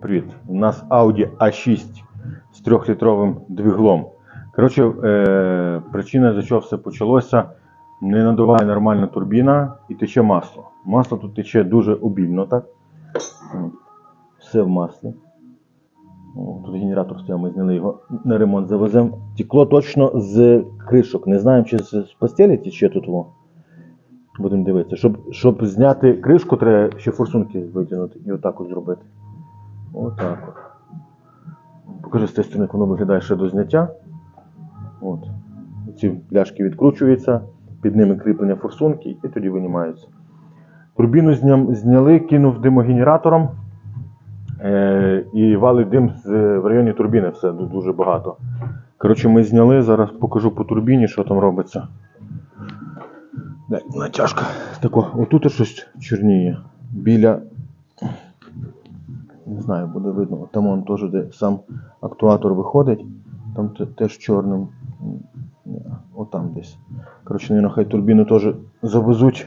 Привіт. У нас Audi A6 з 3-літровим двиглом. Коротше, е, причина, за чого все почалося, не надуває нормальна турбіна і тече масло. Масло тут тече дуже обільно, так? Все в маслі. О, тут генератор стояв, ми зняли його на ремонт завеземо. Текло точно з кришок. Не знаємо, чи з, постелі тече тут. Во. Будемо дивитися. Щоб, щоб зняти кришку, треба ще форсунки витягнути і отак от зробити. Отак от. Покажи з тієї сторони, як воно виглядає ще до зняття. От. Ці пляшки відкручуються, під ними кріплення форсунки і тоді винімаються. Турбіну зняли, кинув димогенератором е- і валить дим з, в районі турбіни, все дуже багато. Коротше, ми зняли, зараз покажу по турбіні, що там робиться. Дай, натяжка. Тако, отут щось чорніє. Біля не знаю, буде видно. Там он теж, де сам актуатор виходить, там теж чорним. Отам десь. Коротше, наверное, хай турбіну теж завезуть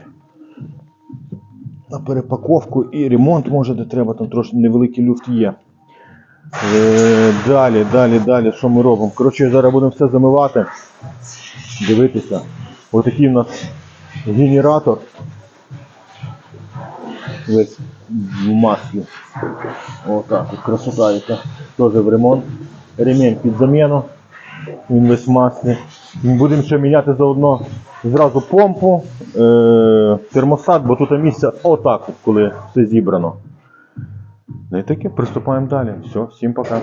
на перепаковку і ремонт може де треба, там трошки невеликий люфт є. Е, далі, далі, далі, що ми робимо? Коротше, зараз будемо все замивати, дивитися. Отакий у нас генератор. Весь в маслі. Отак, от красота яка. Теж в ремонт. Ремінь під заміну. Він весь в маслі. Будемо ще міняти заодно зразу помпу, е- термостат, бо тут місце отак, от, коли все зібрано. Ну і таке, приступаємо далі. Все, всім пока.